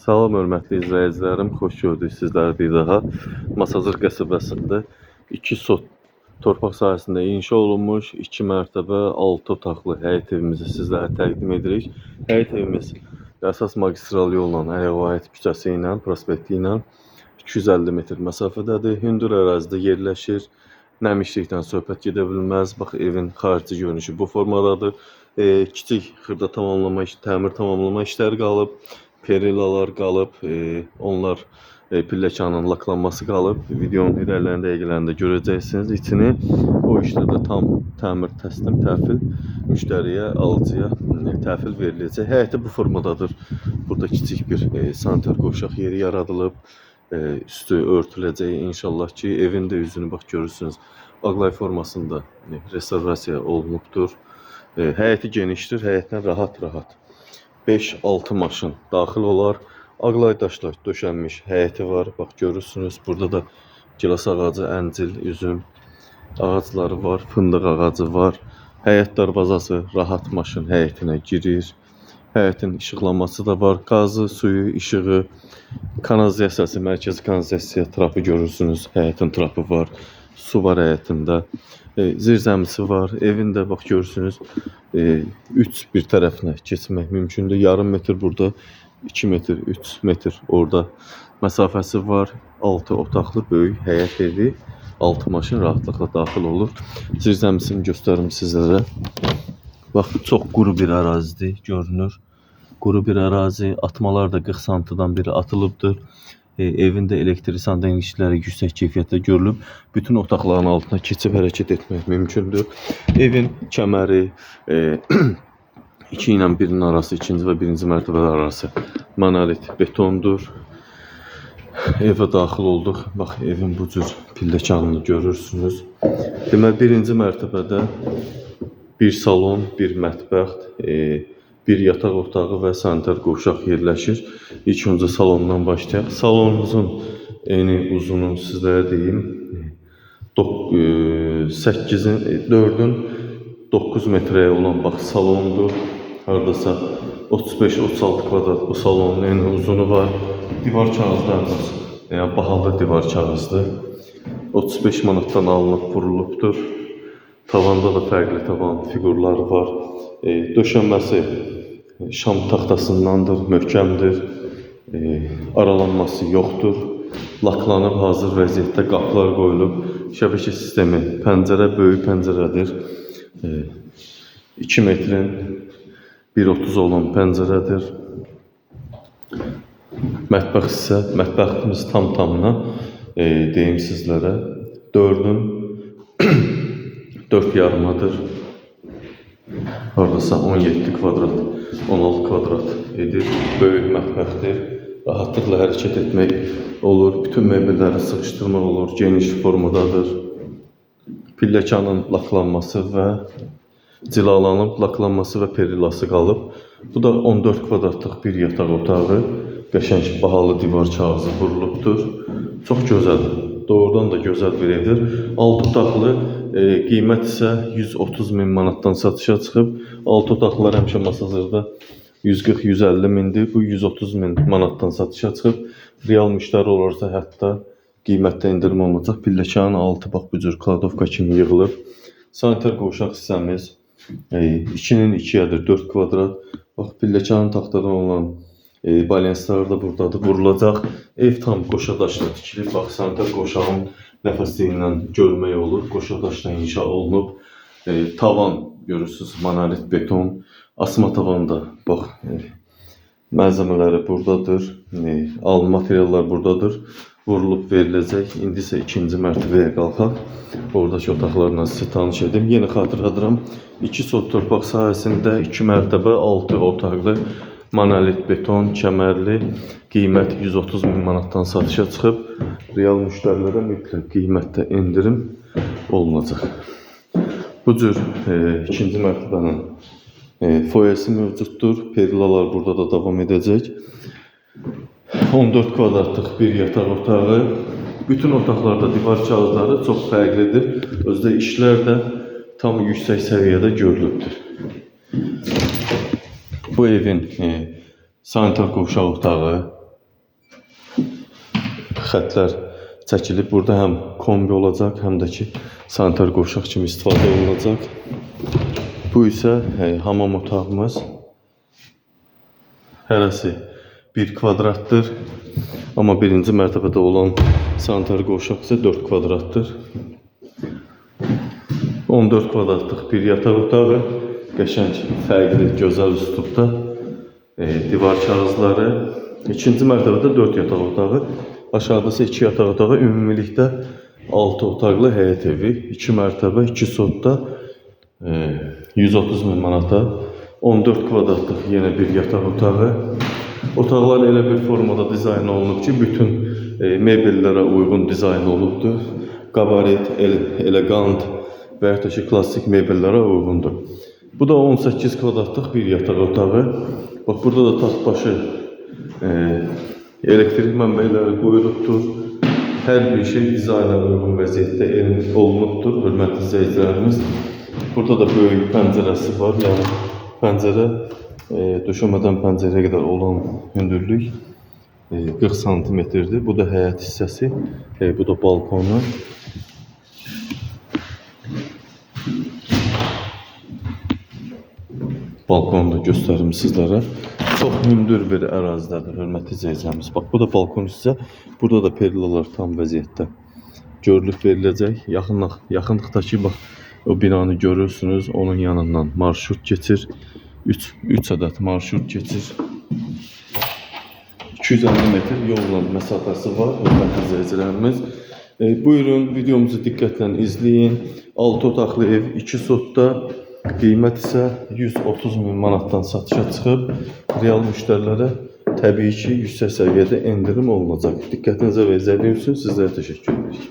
Salam hörmətli izləyicilərim, xoş gördük sizləri bir daha. Masazır qəsəbəsində 2 sot torpaq sahəsində inşa olunmuş 2 mərtəbə 6 otaqlı həyət evimizi sizlərə təqdim edirik. Həyət evimiz əsas magistral yolla Əliyevayət küçəsi ilə, prospekti ilə 250 metr məsafədədir. Hündür ərazidə yerləşir. Nəmişlikdən söhbət gedə bilməz. Bax evin xarici görünüşü bu formadadır. E, kiçik xırda tamamlama, təmir tamamlama işləri qalıb. Perilalar qalıb. E, onlar e, pilləkanın laklanması qalıb. Videonun irəlilərində dəqiqələrində görəcəksiniz içini. O işlərdə tam təmir təslim təhvil müştəriyə, alıcıya e, təhvil veriləcək. Həyəti bu formadadır. Burada kiçik bir e, sanitar qovşaq yeri yaradılıb. E, üstü örtüləcək inşallah ki, evin də üzünü bax görürsünüz. Ağlay formasında e, restavrasiya olunubdur. E, həyəti genişdir, həyətdən rahat-rahat 5-6 maşın daxil olar. Ağlay daşlar döşənmiş həyəti var. Bax görürsünüz. Burada da gilas ağacı, əncil, üzüm ağacları var, fındıq ağacı var. Həyət darvazası rahat maşın həyətinə girir. Həyətin işıqlanması da var. Qazı, suyu, işığı, kanalizasiyası, mərkəzi kanalizasiya trapı görürsünüz. Həyətin trapı var. Su var həyətində. E, zirzəmisi var. Evində bax görürsünüz. E, 3 bir tərəfinə keçmək mümkündür. Yarım metr burada, 2 metr, 3 metr orada məsafəsi var. 6 otaqlı böyük həyət evi. 6 maşın rahatlıqla daxil olur. Zirzəmisini göstərim sizlərə. Bax çox quru bir ərazidir, görünür. Quru bir ərazi, atmalar da 40 santıdan biri atılıbdır. E, evində elektrik sandviçləri yüksək keyfiyyətdə görülüb. Bütün otaqların altına keçib hərəkət etmək mümkündür. Evin kəməri e, 2 ilə 1-in arası, ikinci və birinci mərtəbələr arası monolit betondur. Evə daxil olduq. Bax evin bu cür pilləkanını görürsünüz. Deməli birinci mərtəbədə bir salon, bir mətbəx, e, bir yataq otağı və sanitar qovşaq yerləşir. İlk öncə salondan başlayaq. Salonumuzun eni, uzunu sizlərə deyim. 8-in, 4-ün 9 metrəyə olan bax salondur. Hardasa 35-36 kvadrat bu salonun eni, uzunu var. Divar kağızlarımız, yəni bahalı divar kağızdır. 35 manatdan alınıb vurulubdur. Tavanda da fərqli tavan fiqurları var. E, döşənməsi e, şam taxtasındandır, möhkəmdir. E, aralanması yoxdur. Laklanıb hazır vəziyyətdə qapılar qoyulub. Şəbəkə sistemi pəncərə böyük pəncərədir. E, 2 metrin 1.30 olan pəncərədir. Mətbəx isə mətbəximiz tam tamına e, deyim sizlərə 4-ün 4 yarımadır. Hardasa 17 kvadrat, 16 kvadrat edir. Böyük mətbəxdir. Rahatlıqla hərəkət etmək olur. Bütün mebelləri sıxışdırmaq olur. Geniş formadadır. Pilləkanın laklanması və cilalanıb laklanması və perilası qalıb. Bu da 14 kvadratlıq bir yataq otağı. Qəşəng bahalı divar kağızı vurulubdur. Çox gözəldir. Doğrudan da gözəl bir evdir. 6 otaqlı e, qiymət isə 130 min manatdan satışa çıxıb. 6 otaqlılar həmişə Masazırda 140-150 mindir. Bu 130 min manatdan satışa çıxıb. Real müştəri olursa hətta qiymətdə endirim olunacaq. Pilləkanın altı bax bu cür kladovka kimi yığılıb. Sanitar qovşaq hissəmiz 2-nin 2-yədir, 4 kvadrat. Bax pilləkanın taxtadan olan e, balyenslər də buradadır, vurulacaq. Ev tam qoşa daşla tikilib. Bax sanitar qovşağın nəfəsliyi ilə görmək olur. Qoşa daşla inşa olunub. E, tavan görürsüz, monolit beton. Asma tavanda bax e, malzemeləri buradadır. E, alın materiallar buradadır. Vurulub veriləcək. İndi isə ikinci mərtəbəyə qalxaq. Oradakı otaqlarla sizə tanış edim. Yenə xatırladıram. 2 sot torpaq sahəsində 2 mərtəbə 6 otaqlı monolit beton, kəmərli, qiymət 130 min manatdan satışa çıxıb. Real müştərilərə mütləq qiymətdə endirim olunacaq. Bu cür e, ikinci mərtəbənin e, foyesi mövcuddur. Perilalar burada da davam edəcək. 14 kvadratlıq bir yataq otağı. Bütün otaqlarda divar kağızları çox fərqlidir. Özdə işlər də tam yüksək səviyyədə görülübdür. Bu evin e, sanitar qovşaq otağı, xətlər çəkilib. Burada həm kombi olacaq, həm də ki sanitar qovşaq kimi istifadə olunacaq. Bu isə e, hamam otağımız. Hərəsi 1 kvadratdır. Amma birinci mərtəbədə olan sanitar qovşaq isə 4 kvadratdır. 14 kvadratlıq bir yataq otağı, qəşəng, fərqli, gözəl üslubda e, divar kağızları. İkinci mərtəbədə 4 yataq otağı, aşağıda isə 2 yataq otağı, ümumilikdə 6 otaqlı həyət evi, 2 mərtəbə, 2 sotda e, 130 min manata, 14 kvadratlıq yenə bir yataq otağı. Otaqlar elə bir formada dizayn olunub ki, bütün e, mebellərə uyğun dizayn olubdur. Qabaret, ele, elegant və da ki, klassik mebellərə uyğundur. Bu da 18 kvadratlıq bir yataq otağı. Bax burada da taxt başı e, elektrik mənbələri qoyulubdur. Hər bir şey dizayna uyğun vəziyyətdə olunubdur, hörmətli izləyicilərimiz. Burada da böyük pəncərəsi var. Yəni pəncərə e, döşəmədən pəncərəyə qədər olan hündürlük e, 40 santimetrdir. Bu da həyət hissəsi, e, bu da balkonu. Balkonu da göstərim sizlərə. Çox hündür bir ərazidədir, hörmətli izləyicilərimiz. Bax, bu da balkon hissə. Burada da perlalar tam vəziyyətdə görülüb veriləcək. Yaxınlıq, yaxınlıqdakı bax o binanı görürsünüz. Onun yanından marşrut keçir. 3 3 ədəd marşrut keçir. 250 metr yolla məsafəsi var, hörmətli izləyicilərimiz. E, buyurun, videomuzu diqqətlə izləyin. 6 otaqlı ev, 2 sotda qiymət isə 130 min manatdan satışa çıxıb. Real müştərilərə təbii ki, yüksək səviyyədə endirim olunacaq. Diqqətinizə və izlədiyiniz üçün sizlərə təşəkkür edirik.